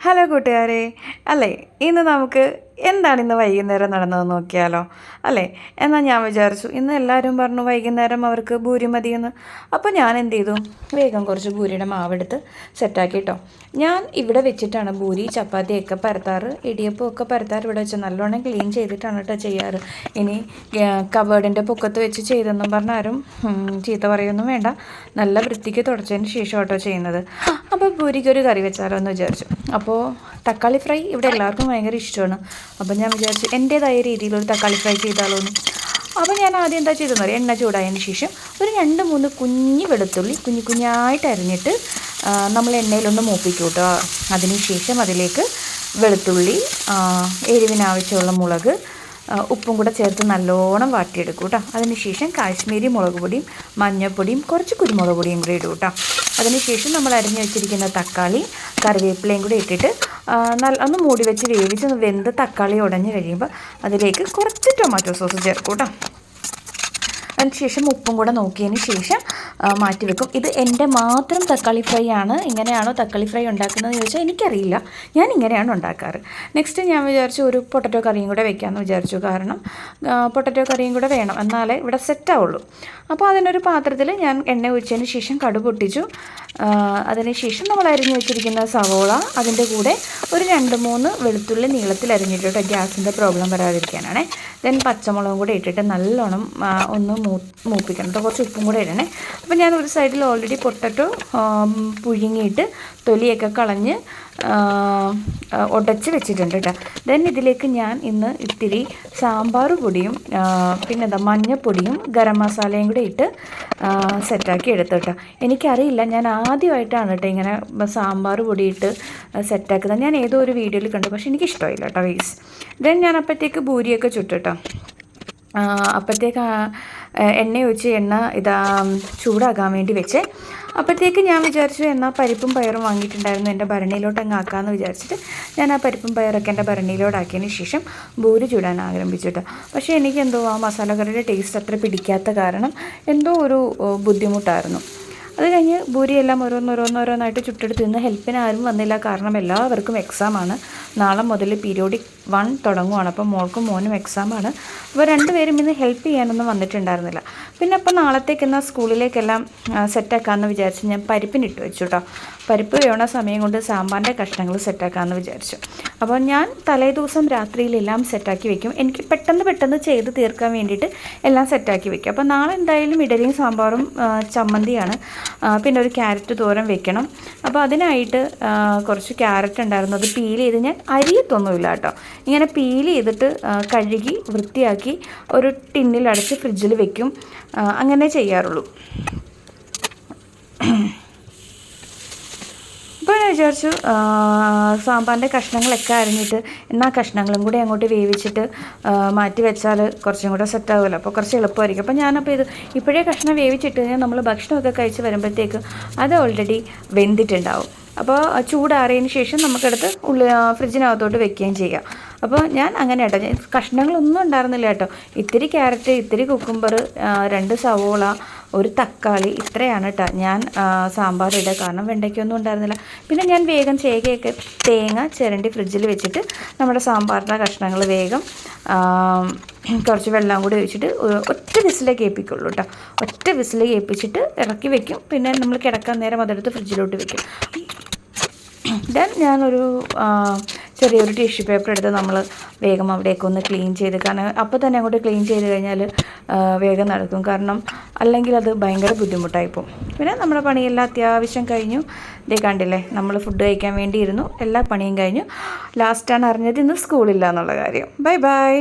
Hello കൂട്ടുകാരെ. അല്ലേ ഇന്ന് നമുക്ക് എന്താണ് ഇന്ന് വൈകുന്നേരം നടന്നത് നോക്കിയാലോ? അല്ലേ? എന്നാൽ ഞാൻ വിചാരിച്ചു ഇന്ന് എല്ലാവരും പറഞ്ഞു വൈകുന്നേരം അവർക്ക് ഭൂരി മതിയെന്ന്. അപ്പോൾ ഞാൻ എന്ത് ചെയ്തു? വേഗം കുറച്ച് ഭൂരിയുടെ മാവെടുത്ത് സെറ്റാക്കി കേട്ടോ ഞാൻ ഇവിടെ വെച്ചിട്ടാണ് ഭൂരി ചപ്പാത്തിയൊക്കെ പരത്താറ് ഇടിയപ്പം ഒക്കെ പരത്താറ് ഇവിടെ വെച്ച് നല്ലോണം ക്ലീൻ ചെയ്തിട്ടാണ് കേട്ടോ ചെയ്യാറ്. ഇനി കബേർഡിന്റെ പൊക്കത്ത് വെച്ച് ചെയ്തെന്നും പറഞ്ഞാരും ചീത്ത പറയൊന്നും വേണ്ട. നല്ല വൃത്തിക്ക് തുടച്ചതിന് ശേഷം കേട്ടോ ചെയ്യുന്നത് അപ്പോൾ ഭൂരിക്ക് ഒരു കറി വെച്ചാലോ എന്ന് വിചാരിച്ചു. അപ്പോൾ തക്കാളി ഫ്രൈ ഇവിടെ എല്ലാവർക്കും ഭയങ്കര ഇഷ്ടമാണ്. അപ്പം ഞാൻ വിചാരിച്ചു എന്റേതായ രീതിയിൽ ഒരു തക്കാളി ഫ്രൈ ചെയ്താലോ എന്ന് അപ്പോൾ ഞാൻ ആദ്യം എന്താ ചെയ്തെന്ന് പറയാം എണ്ണ ചൂടായതിന് ശേഷം ഒരു രണ്ട് മൂന്ന് കുഞ്ഞ് വെളുത്തുള്ളി കുഞ്ഞു കുഞ്ഞായിട്ട് അരിഞ്ഞിട്ട് നമ്മൾ എണ്ണയിലൊന്ന് മൂപ്പിക്കും കേട്ടോ. അതിന് ശേഷം അതിലേക്ക് വെളുത്തുള്ളി എരിവിനാവശ്യമുള്ള മുളക് ഉപ്പും കൂടെ ചേർത്ത് നല്ലോണം വാട്ടിയെടുക്കും കേട്ടോ. അതിനുശേഷം കാശ്മീരി മുളക് പൊടിയും മഞ്ഞൾപ്പൊടിയും കുറച്ച് കുരുമുളക് പൊടിയും കൂടി ഇടും കേട്ടോ. അതിനുശേഷം നമ്മൾ അരിഞ്ഞു വെച്ചിരിക്കുന്ന തക്കാളി കറിവേപ്പിലയും കൂടി ഇട്ടിട്ട് നല്ല ഒന്ന് മൂടി വെച്ച് വേവിച്ച് വെന്ത് തക്കാളി ഉടഞ്ഞ് കഴിയുമ്പോൾ അതിലേക്ക് കുറച്ച് ടൊമാറ്റോ സോസ് ചേർക്കും കേട്ടോ. അതിന് ശേഷം ഉപ്പും കൂടെ നോക്കിയതിന് ശേഷം മാറ്റി വെക്കും. ഇത് എന്റെ മാത്രം തക്കാളി ഫ്രൈ ആണ്. ഇങ്ങനെയാണോ തക്കാളി ഫ്രൈ ഉണ്ടാക്കുന്നതെന്ന് ചോദിച്ചാൽ എനിക്കറിയില്ല. ഞാൻ ഇങ്ങനെയാണ് ഉണ്ടാക്കാറ്. നെക്സ്റ്റ് ഞാൻ വിചാരിച്ചു ഒരു പൊട്ടറ്റോ കറിയും കൂടെ വെക്കാമെന്ന് വിചാരിച്ചു. കാരണം പൊട്ടറ്റോ കറിയും കൂടെ വേണം. എന്നാലേ ഇവിടെ സെറ്റാവുള്ളൂ അപ്പോൾ അതിനൊരു പാത്രത്തിൽ ഞാൻ എണ്ണ ഒഴിച്ചതിന് ശേഷം കടു പൊട്ടിച്ചു. അതിന് ശേഷം നമ്മൾ അരിഞ്ഞു വെച്ചിരിക്കുന്ന സവോള അതിന്റെ കൂടെ ഒരു രണ്ട് മൂന്ന് വെളുത്തുള്ളി നീളത്തിൽ അരിഞ്ഞിട്ട് ഗ്യാസിന്റെ പ്രോബ്ലം വരാതിരിക്കാനാണ്. ദെൻ പച്ചമുളകും കൂടെ ഇട്ടിട്ട് നല്ലോണം ഒന്ന് മൂ മൂപ്പിക്കണം കേട്ടോ കുറച്ച് ഉപ്പും കൂടെ ഇടണേ. അപ്പോൾ ഞാൻ ഒരു സൈഡിൽ ഓൾറെഡി പൊട്ടറ്റോ പുഴുങ്ങിയിട്ട് തൊലിയൊക്കെ കളഞ്ഞ് ഉടച്ച് വെച്ചിട്ടുണ്ട് കേട്ടോ ദെൻ ഇതിലേക്ക് ഞാൻ ഇന്ന് ഇത്തിരി സാമ്പാർ പൊടിയും പിന്നെ എന്താ മഞ്ഞപ്പൊടിയും ഗരം മസാലയും കൂടെ ഇട്ട് സെറ്റാക്കി എടുത്തു കേട്ടോ എനിക്കറിയില്ല ഞാൻ ആദ്യമായിട്ടാണ് കേട്ടോ ഇങ്ങനെ സാമ്പാർ പൊടിയിട്ട് സെറ്റാക്കുന്നത് ഞാൻ ഏതോ ഒരു വീഡിയോയിൽ കണ്ടു പക്ഷേ എനിക്കിഷ്ടമായില്ല കേട്ടോ വീസ് ദെൻ ഞാൻ അപ്പോഴത്തേക്ക് ഭൂരിയൊക്കെ ചുട്ടു അപ്പോഴത്തേക്ക് എണ്ണ ഒഴിച്ച് എണ്ണ ഇതാ ചൂടാകാൻ വേണ്ടി വെച്ച് അപ്പോഴത്തേക്ക് ഞാൻ വിചാരിച്ചു എന്നാൽ പരിപ്പും പയറും വാങ്ങിയിട്ടുണ്ടായിരുന്നു എന്റെ ഭരണിയിലോട്ട് അങ്ങ് ആക്കാമെന്ന് വിചാരിച്ചിട്ട് ഞാൻ ആ പരിപ്പും പയറൊക്കെ എന്റെ ഭരണിയിലോടാക്കിയതിന് ശേഷം ബൂരി ചൂടാൻ ആരംഭിച്ചിട്ട് പക്ഷേ എനിക്ക് എന്തോ ആ മസാലക്കറിയുടെ ടേസ്റ്റ് അത്ര പിടിക്കാത്ത കാരണം എന്തോ ഒരു ബുദ്ധിമുട്ടായിരുന്നു. അത് കഴിഞ്ഞ് ഭൂരിയെല്ലാം ഓരോന്നോരോന്നോരോന്നായിട്ട് ചുട്ടെടുത്ത് നിന്ന് ഹെൽപ്പിന് ആരും വന്നില്ല. കാരണം എല്ലാവർക്കും എക്സാമാണ് നാളെ മുതൽ പീരിയോഡിക് വൺ തുടങ്ങുവാണ്. അപ്പോൾ മോൾക്കും മോനും എക്സാമാണ് അപ്പോൾ രണ്ടുപേരും ഇന്ന് ഹെൽപ്പ് ചെയ്യാനൊന്നും വന്നിട്ടുണ്ടായിരുന്നില്ല. പിന്നെ അപ്പോൾ നാളത്തേക്ക് എന്നാൽ സ്കൂളിലേക്കെല്ലാം സെറ്റാക്കാമെന്ന് വിചാരിച്ച് ഞാൻ പരിപ്പിനിട്ട് വെച്ചു കേട്ടോ പരിപ്പ് വേണ സമയം കൊണ്ട് സാമ്പാറിന്റെ കഷ്ണങ്ങൾ സെറ്റാക്കാമെന്ന് വിചാരിച്ചു. അപ്പോൾ ഞാൻ തലേ ദിവസം രാത്രിയിലെല്ലാം സെറ്റാക്കി വെക്കും. എനിക്ക് പെട്ടെന്ന് പെട്ടെന്ന് ചെയ്ത് തീർക്കാൻ വേണ്ടിയിട്ട് എല്ലാം സെറ്റാക്കി വെക്കും. അപ്പോൾ നാളെ എന്തായാലും ഇഡലിയും സാമ്പാറും ചമ്മന്തിയാണ്. പിന്നെ ഒരു ക്യാരറ്റ് തോരൻ വെക്കണം. അപ്പോൾ അതിനായിട്ട് കുറച്ച് ക്യാരറ്റ് ഉണ്ടായിരുന്നു. അത് പീൽ ചെയ്ത് ഞാൻ അരിയത്തൊന്നുമില്ല കേട്ടോ ഇങ്ങനെ പീൽ ചെയ്തിട്ട് കഴുകി വൃത്തിയാക്കി ഒരു ടിന്നിൽ അടച്ച് ഫ്രിഡ്ജിൽ വെക്കും. അങ്ങനെ ചെയ്യാറുള്ളൂ. ഇപ്പോൾ ഞാൻ വിചാരിച്ചു സാമ്പാറിന്റെ കഷ്ണങ്ങളൊക്കെ അരിഞ്ഞിട്ട് എന്നാൽ കഷ്ണങ്ങളും കൂടി അങ്ങോട്ട് വേവിച്ചിട്ട് മാറ്റി വെച്ചാൽ കുറച്ചും കൂടെ സെറ്റ് ആകുമല്ലോ അപ്പോൾ കുറച്ച് എളുപ്പമായിരിക്കും. അപ്പോൾ ഞാനപ്പോൾ ഇത് ഇപ്പോഴേ കഷ്ണം വേവിച്ചിട്ട് കഴിഞ്ഞാൽ നമ്മൾ ഭക്ഷണമൊക്കെ കഴിച്ച് വരുമ്പോഴത്തേക്ക് അത് ഓൾറെഡി വെന്തിട്ടുണ്ടാവും. അപ്പോൾ ചൂടാറിയതിന് ശേഷം നമുക്കെടുത്ത് ഉള്ളി ഫ്രിഡ്ജിനകത്തോട്ട് വെക്കുകയും ചെയ്യാം. അപ്പോൾ ഞാൻ അങ്ങനെ കേട്ടോ. കഷ്ണങ്ങളൊന്നും ഉണ്ടായിരുന്നില്ല കേട്ടോ. ഇത്തിരി ക്യാരറ്റ് ഇത്തിരി കുക്കുംബർ രണ്ട് സവോള ഒരു തക്കാളി ഇത്രയാണ് കേട്ടോ ഞാൻ സാമ്പാറിടുക കാരണം വെണ്ടയ്ക്കൊന്നും ഉണ്ടായിരുന്നില്ല. പിന്നെ ഞാൻ വേഗം ചേകയൊക്കെ തേങ്ങ ചിരണ്ടി ഫ്രിഡ്ജിൽ വെച്ചിട്ട് നമ്മുടെ സാമ്പാറിന്റെ കഷ്ണങ്ങൾ വേഗം കുറച്ച് വെള്ളം കൂടി ഒഴിച്ചിട്ട് ഒറ്റ വിസിലേ കേൾപ്പിക്കുള്ളൂ കേട്ടോ. ഒറ്റ വിസിലേ കേൾപ്പിച്ചിട്ട് ഇറക്കി വെക്കും. പിന്നെ നമ്മൾ കിടക്കാൻ നേരം അതെടുത്ത് ഫ്രിഡ്ജിലോട്ട് വെക്കും. ദെൻ ഞാനൊരു ചെറിയൊരു ടിഷ്യൂ പേപ്പർ എടുത്ത് നമ്മൾ വേഗം അവിടെയൊക്കെ ഒന്ന് ക്ലീൻ ചെയ്ത് കാരണം അപ്പോൾ തന്നെ അങ്ങോട്ട് ക്ലീൻ ചെയ്ത് കഴിഞ്ഞാൽ വേഗം നടക്കും. കാരണം അല്ലെങ്കിൽ അത് ഭയങ്കര ബുദ്ധിമുട്ടായിപ്പോൾ പിന്നെ നമ്മുടെ പണിയെല്ലാം അത്യാവശ്യം കഴിഞ്ഞു. ഇതേ കണ്ടില്ലേ നമ്മൾ ഫുഡ് കഴിക്കാൻ വേണ്ടിയിരുന്നു. എല്ലാ പണിയും കഴിഞ്ഞു. ലാസ്റ്റാണ് അറിഞ്ഞത് ഇന്ന് സ്കൂളില്ല എന്നുള്ള കാര്യം. Bye bye